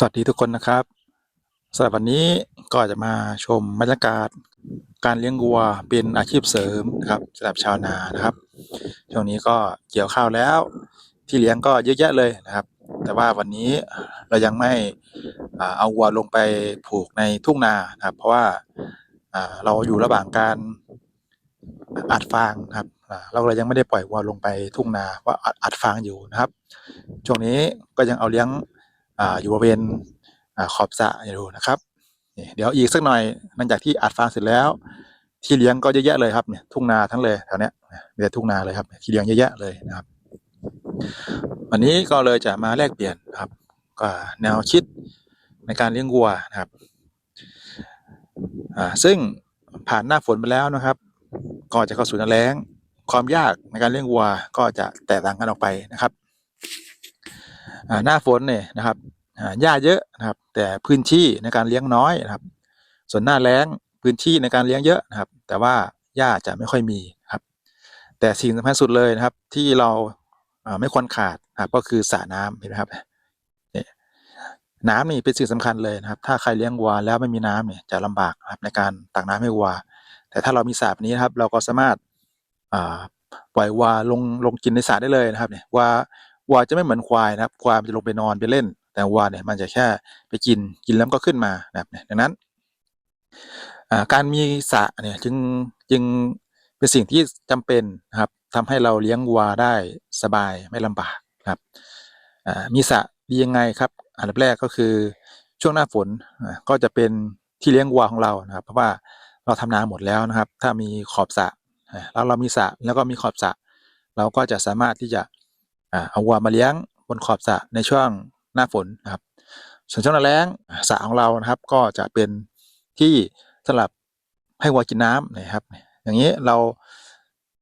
สวัสดีทุกคนนะครับสำหรับวันนี้ก็จะมาชมบรรยากาศ การเลี้ยงวัวเป็นอาชีพเสริมนะครับสำหรับชาวนานะครับช่วงนี้ก็เกี่ยวข้าวแล้ว ที่เลี้ยงก็เยอะแยะเลยนะครับ แต่ว่าวันนี้เรายังไม่เอาวัวลงไปผูกในทุ่งนานะครับ เพราะว่าเราอยู่ระหว่างการอัดฟางนะครับเราเลยยังไม่ได้ปล่อยวัวลงไปทุ่งนาเพราะอัดอัดฟางอยู่นะครับ ช่วงนี้ก็ยังเอาเลี้ยง อยู่บริเวณขอบสระอยู่นะครับเดี๋ยวอีกสักหน่อยหลังจากที่อัดฟางเสร็จแล้ว ที่เลี้ยงก็เยอะแยะเลยครับเนี่ยทุ่งนาทั้งเลยแถวเนี้ยมีแต่ทุ่งนาเลยครับที่เลี้ยงเยอะแยะเลยนะครับ วันนี้ก็เลยจะมาแลกเปลี่ยนครับก็แนวคิดในการเลี้ยงวัวนะครับซึ่งผ่านหน้าฝนไปแล้วนะครับ ก็จะเข้าสู่หน้าแล้งความยากในการเลี้ยงวัวก็จะแตกต่างกันออกไปนะครับหน้าฝนเนี่ยนะครับ หญ้าเยอะนะครับ แต่พื้นที่ในการเลี้ยงน้อยนะครับ ส่วนหน้าแล้งพื้นที่ในการเลี้ยงเยอะนะครับ แต่ว่าหญ้าจะไม่ค่อยมีครับ แต่สิ่งสำคัญสุดเลยนะครับ ที่เราไม่ควรขาดนะครับก็คือสระน้ำเห็นไหมครับนี่น้ำนี่เป็นสิ่งสำคัญเลยนะครับ ถ้าใครเลี้ยงวัวแล้วไม่มีน้ำเนี่ยจะลำบากครับในการตักน้ำให้วัว แต่ถ้าเรามีสระแบบนี้นะครับ เราก็สามารถปล่อยวัวลงลงกินในสระได้เลยนะครับเนี่ยวัววัวจะไม่เหมือนควายนะครับควายมันจะลงไปนอนไปเล่น แต่วัวเนี่ยมันจะแค่ไปกินกินแล้วก็ขึ้นมานะครับนี่ยดังนั้นการมีสระเนี่ยจึงจึงเป็นสิ่งที่จำเป็นนะครับทำให้เราเลี้ยงวัวได้สบายไม่ลำบากครับมีสระดียังไงครับ อันดับแรกก็คือช่วงหน้าฝนก็จะเป็นที่เลี้ยงวัวของเรานะครับ เพราะว่าเราทำนาหมดแล้วนะครับ ถ้ามีขอบสระแล้วเรามีสระแล้วก็มีขอบสระเราก็จะสามารถที่จะเอาวัวมาเลี้ยงบนขอบสระในช่วง หน้าฝนนะครับ ส่วนช่วงหน้าแล้งสระของเรานะครับ ก็จะเป็นที่สำหรับให้วัวกินน้ำนะครับ อย่างนี้เรา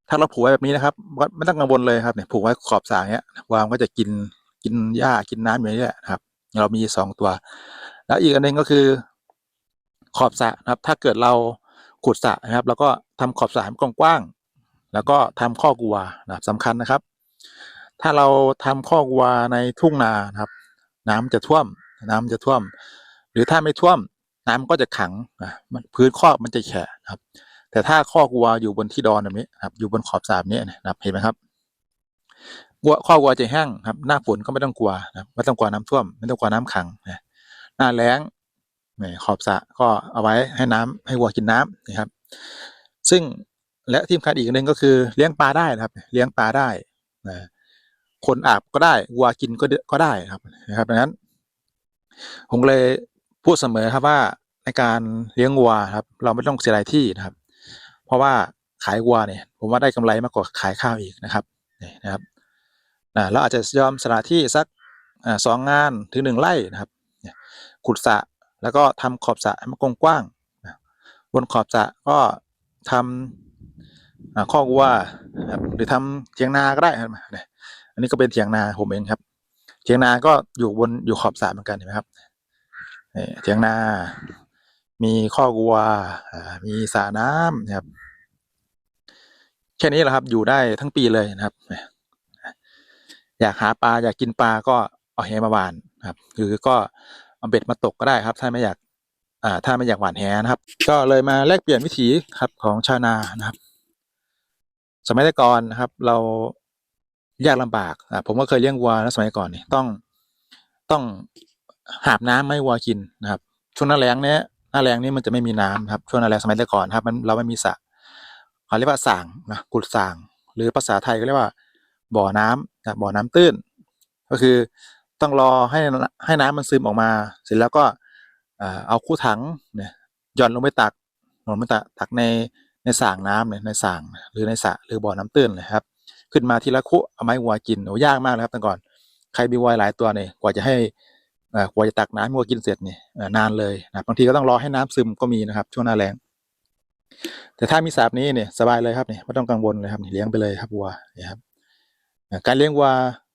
ถ้าเราผูกไว้แบบนี้นะครับก็ไม่ต้องกังวลเลยครับเนี่ยผูกไว้ขอบสระเนี้ยวัวมันก็จะกินกินหญ้ากินน้ำอยู่นี่แหละครับ เรามีสองตัว แล้วอีกอันหนึงก็คือ ขอบสระนะครับ ถ้าเกิดเราขุดสระนะครับ แล้วก็ทำขอบสระให้กว้างๆแล้วก็ทำข้อกัวนะครับสำคัญนะครับ ถ้าเราทำข้อกัวในทุ่งนานะครับ น้ำจะท่วม น้ำจะท่วม หรือถ้าไม่ท่วม น้ำก็จะขังอะมันพื้นคอกมันจะแฉะครับ แต่ถ้าคอกวัวอยู่บนที่ดอนแบบนี้ครับ อยู่บนขอบสระแบนี้นะครับเห็นไหมครับวัวคอกวัวจะแห้งครับ หน้าฝนก็ไม่ต้องกลัวนะครับไม่ต้องกลัวน้ำท่วม ไม่ต้องกลัวน้ำขังนะหน้าแล้งขอบสระก็เอาไว้ให้น้ำให้วัวกินน้ำนะครับ ซึ่งและที่สำคัญอีกหนึ่งก็คือเลี้ยงปลาได้นะครับ เลี้ยงปลาได้นะ คนอาบก็ได้วัวกินก็ได้ก็ได้ครับนะครับดังนั้น ผมเลยพูดเสมอครับว่าในการเลี้ยงวัวครับ เราไม่ต้องเสียดายที่นะครับ เพราะว่าขายวัวเนี่ย ผมว่าได้กำไรมากกว่าขายข้าวอีกนะครับนี่นะครับนะเราอาจจะยอมสละที่สักสองงานถึงหนึ่งไร่นะครับขุดสระแล้วก็ทำขอบสระให้มันกว้างๆนะบนขอบสระก็ทำอ่าข้อกวัวหรือทำเถียงนาก็ได้ครับ อันนี้ก็เป็นเถียงนาผมเองครับ เถียงนาก็อยู่บนอยู่ขอบสระเหมือนกันเห็นไหมครับนี่เถียงนา มีข้อกวัวมีสระน้ำนะครับ แค่นี้แหละครับ อยู่ได้ทั้งปีเลยนะครับ อยากหาปลาอยากกินปลาก็เอาแหมาหวานครับคือก็เอาเบ็ดมาตกก็ได้ครับ ถ้าไม่อยากอ่าถ้าไม่อยากหวานแหนะครับ ก็เลยมาแลกเปลี่ยนวิถีครับของชาวนานะครับ สมัยแต่ก่อนนะครับ เรา ยากลำบากอ่าผมก็เคยเลี้ยงวัวนะสมัยก่อนนี่ต้องต้องหาบน้ำให้วัวกินนะครับ ช่วงหน้าแล้งเนี้ยหน้าแล้งนี่มันจะไม่มีน้ำครับช่วงหน้าแล้งสมัยแต่ก่อนครับ มันเราไม่มีสระเขาเรียกว่าส่างนะกุดส่าง หรือภาษาไทยก็เรียกว่า บ่อน้ำนะบ่อน้ำตื้น ก็คือต้องรอให้ให้น้ำมันซึมออกมา เสร็จแล้วก็เอาคู่ถังเนี่ยหย่อนลงไปตักหย่อนลงไปตักตักในในสางน้ำเนี่ยในสางหรือในสระหรือบ่อน้ำตื้นเลยครับ ขึ้นมาทีละคุเอาไม้วัวกินโอ้ยากมากนะครับแต่ก่อนใครมีวัวหลายตัวเนี่ยกว่าจะให้กว่าจะตักน้ำให้วัวกินเสร็จเนี่ยนานเลยนะบางทีก็ต้องรอให้น้ำซึมก็มีนะครับช่วงหน้าแล้งแต่ถ้ามีสระแบบนี้เนี่ยสบายเลยครับเนี่ยไม่ต้องกังวลเลยครับเลี้ยงไปเลยครับวัวนี่ยครับการเลี้ยงวัว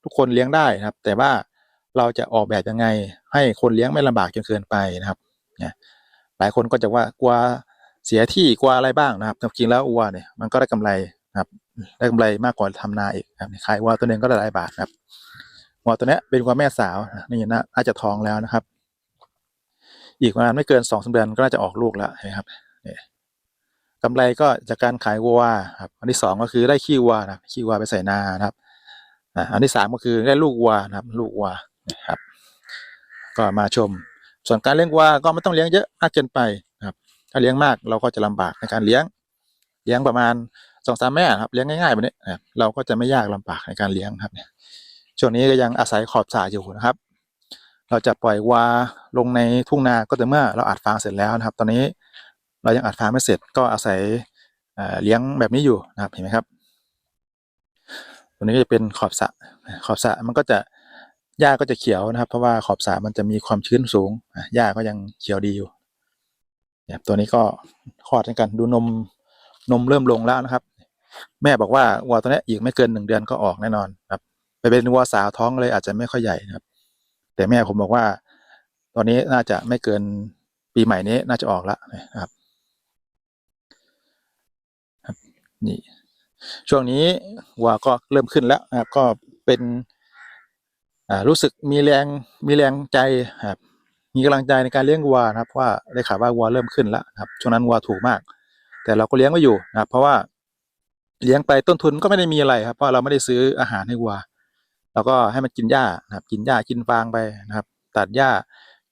ทุกคนเลี้ยงได้นะครับ แต่ว่าเราจะออกแบบยังไง ให้คนเลี้ยงไม่ลำบากจนเกินไปนะครับเนี่ยหลายคนก็จะว่ากลัวเสียที่กลัวอะไรบ้างนะครับจริงแล้ววัวเนี่ยมันก็ได้กำไรนะครับ ได้กำไรมากกว่าทำนาอีกครับขายวัวตัวหนึ่งก็หลายบาทครับวัวตัวนี้เป็นวัวแม่สาวนี่นะน่าจะท้องแล้วนะครับ อีกประมาณไม่เกินสองสเดือนก็น่าจะออกลูกแล้วนไหมครับเนี่ยกำไรก็จากการขายวัวครับ อันที่สองก็คือได้ขี้วัวนะขี้วัวไปใส่นานะครับอันที่สามก็คือได้ลูกวัวนะครับ ลูกวัวนะครับ ก็มาชม ส่วนการเลี้ยงวัวก็ไม่ต้องเลี้ยงเยอะมากเกินไปนะครับ ถ้าเลี้ยงมากเราก็จะลำบากในการเลี้ยง เลี้ยงประมาณ สองสามแม่ครับเลี้ยงง่ายๆแบบนี้นะเราก็จะไม่ยากลำบากในการเลี้ยงครับเนี่ยช่วงนี้ก็ยังอาศัยขอบสระอยู่นะครับ เราจะปล่อยวัวลงในทุ่งนาก็แต่เมื่อเราอัดฟางเสร็จแล้วนะครับ ตอนนี้เรายังอัดฟางไม่เสร็จก็อาศัยเลี้ยงแบบนี้อยู่นะครับเห็นไหมครับตัวนี้ก็จะเป็นขอบสระขอบสระมันก็จะหญ้าก็จะเขียวนะครับ เพราะว่าขอบสระมันจะมีความชื้นสูงหญ้าก็ยังเขียวดีอยู่เนี่ยตัวนี้ก็คลอดด้วยกันดูนมนมเริ่มลงแล้วนะครับ แม่บอกว่าวัวตัวนี้ยอีกไม่เกินหนึ่งเดือนก็ออกแน่นอนครับไปเป็นวัวสาวท้องเลยอาจจะไม่ค่อยใหญ่นะครับ แต่แม่ผมบอกว่า ตอนนี้น่าจะไม่เกินปีใหม่นี้น่าจะออกแล้วนะครับนี่ช่วงนี้วัวก็เริ่มขึ้นแล้วนะครับ ก็เป็นรู้สึกมีแรงมีแรงใจครับมีกำลังใจในการเลี้ยงวัวนะครับว่าได้ข่าวว่าวัวเริ่มขึ้นแล้วครับช่วงนั้นวัวถูกมาก แต่เราก็เลี้ยงไว้อยู่นะครับ เพราะว่า เลี้ยงไปต้นทุนก็ไม่ได้มีอะไรครับ เพราะเราไม่ได้ซื้ออาหารให้วัวเราก็ให้มันกินหญ้านะครับ กินหญ้ากินฟางไปนะครับ ตัดหญ้า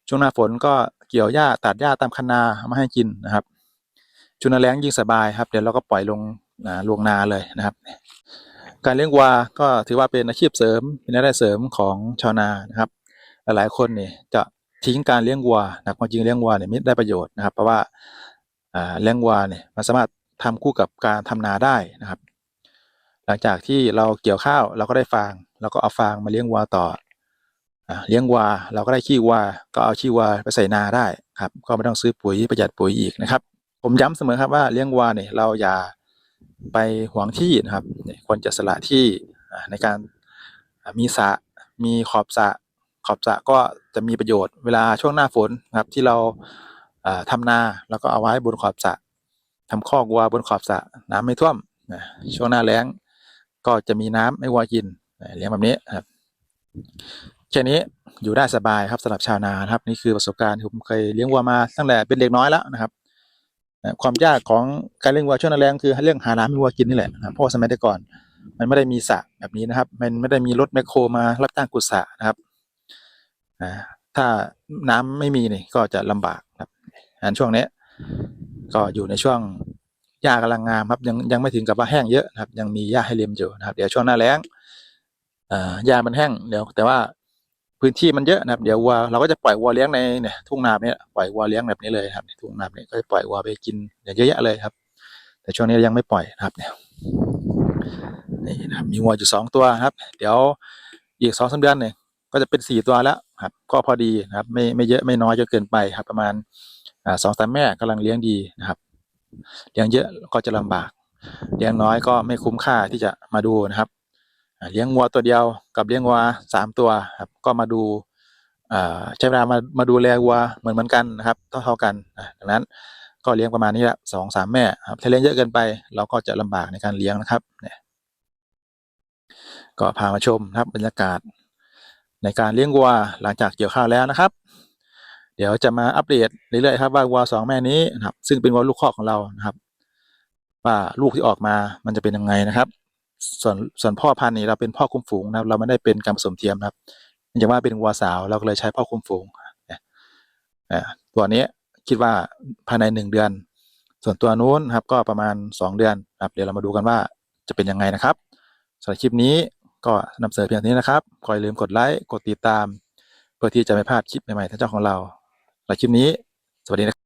ช่วงหน้าฝนก็เกี่ยวหญ้าตัดหญ้าตามคันนามาให้กินนะครับช่วงหน้าแล้งยิ่งสบายครับ เดี๋ยวเราก็ปล่อยลงลวงนาเลยนะครับ การเลี้ยงวัวก็ถือว่าเป็นอาชีพเสริมเป็นรายได้เสริมของชาวนานะครับ หลายๆคนเนี่ยจะทิ้งการเลี้ยงวัวนะครับความจริงเลี้ยงวัวเนี่ยไม่ได้ประโยชน์นะครับ เพราะว่าเลี้ยงวัวเนี่ยมันสามารถ ทำคู่กับการทำนาได้นะครับ หลังจากที่เราเกี่ยวข้าวเราก็ได้ฟางเราก็เอาฟางมาเลี้ยงวัวต่ออ่าเลี้ยงวัวเราก็ได้ขี้วัวก็เอาขี้วัวไปใส่นาได้ครับก็ไม่ต้องซื้อปุ๋ยประหยัดปุ๋ยอีกนะครับ ผมย้ำเสมอครับว่าเลี้ยงวัวเนี่ยเราอย่าไปหวงที่นะครับควรจะสละที่ในการมีสระมีขอบสระขอบสระก็จะมีประโยชน์เวลาช่วงหน้าฝนครับที่เราอ่าทำนาแล้วก็เอาไว้บนขอบสระ ทำคอกวัวบนขอบสระน้ำไม่ท่วมนะช่วงหน้าแล้งก็จะมีน้ำให้วัวกินเอ่อเลี้ยงแบบนี้ครับแค่นี้อยู่ได้สบายครับสำหรับชาวนานครับนี่คือประสบการณ์ที่ผมเคยเลี้ยงวัวมาตั้งแต่เป็นเด็กน้อยแล้วนะครับความยากของการเลี้ยงวัวช่วงหน้าแล้งคือเรื่องหาน้ำให้วัวกินนี่แหละนะเพราะสมัยแต่ก่อน มันไม่ได้มีสระแบบนี้นะครับ มันไม่ได้มีรถแมคโครมารับจ้างขุดสระนะครับถ้าน้ำไม่มีนี่ก็จะลำบากครับอันช่วงนี้ ก็อยู่ในช่วงหญ้ากำลังงามครับยังยังไม่ถึงกับว่าแห้งเยอะนะครับยังมีหญ้าให้เลียมอยู่นะครับ เดี๋ยวช่วงหน้าแล้งอ่าหญ้ามันแห้งเดี๋ยวแต่ว่าพื้นที่มันเยอะนะครับเดี๋ยววัวเราก็จะปล่อยวัวเลี้ยงในเนี่ยทุ่งนาเนี่ยปล่อยวัวเลี้ยงแบบนี้เลยครับในทุ่งนาเนี่ยก็จะปล่อยวัวไปกินอย่างเยอะแยะเลยครับ แต่ช่วงนี้ยังไม่ปล่อยนะครับเนี่ยนี่นะครับมีวัวอยู่สองตัวครับ เดี๋ยวอีกสองสามเดือนเนี่ยก็จะเป็นสี่ตัวแล้วครับ ก็พอดีนะครับ ไม่ไม่เยอะไม่น้อยจนเกินไปครับ ประมาณ สองสามแม่กำลังเลี้ยงดีนะครับ เลี้ยงเยอะก็จะลำบาก เลี้ยงน้อยก็ไม่คุ้มค่าที่จะมาดูนะครับ เลี้ยงวัวตัวเดียวกับเลี้ยงวัวสามตัวครับก็มาดูใช้เวลามามาดูแลวัวเหมือนเหมือนกันนะครับเท่าเท่ากันดังนั้นก็เลี้ยงประมาณนี้ละสองสามแม่ครับถ้าเลี้ยงเยอะเกินไป เราก็จะลำบากในการเลี้ยงนะครับเนี่ยก็พามาชมนะครับบรรยากาศในการเลี้ยงวัวหลังจากเกี่ยวข้าวแล้วนะครับ เดี๋ยวจะมาอัปเดตเรื่อยๆครับว่าวัวสองแม่นี้นะครับ ซึ่งเป็นวัวลูกคอกของเรานะครับ ว่าลูกที่ออกมามันจะเป็นยังไงนะครับ ส่วนส่วนพ่อพันธุ์นี่เราเป็นพ่อคุมฝูงนะครับ เราไม่ได้เป็นการผสมเทียมครับเนื่องจากว่าเป็นวัวสาวเราก็เลยใช้พ่อคุมฝูงเนี่ยตัวนี้คิดว่าภายในหนึ่งเดือน ส่วนตัวนู้นครับก็ประมาณสองเดือนครับเดี๋ยวเรามาดูกันว่าจะเป็นยังไงนะครับสำหรับคลิปนี้ก็นำเสนอเพียงเท่านี้นะครับขออย่าลืมกดไลค์กดติดตาม เพื่อที่จะไม่พลาดคลิปใหม่ๆท่านเจ้าของเรา และคลิปนี้ สวัสดีนะครับ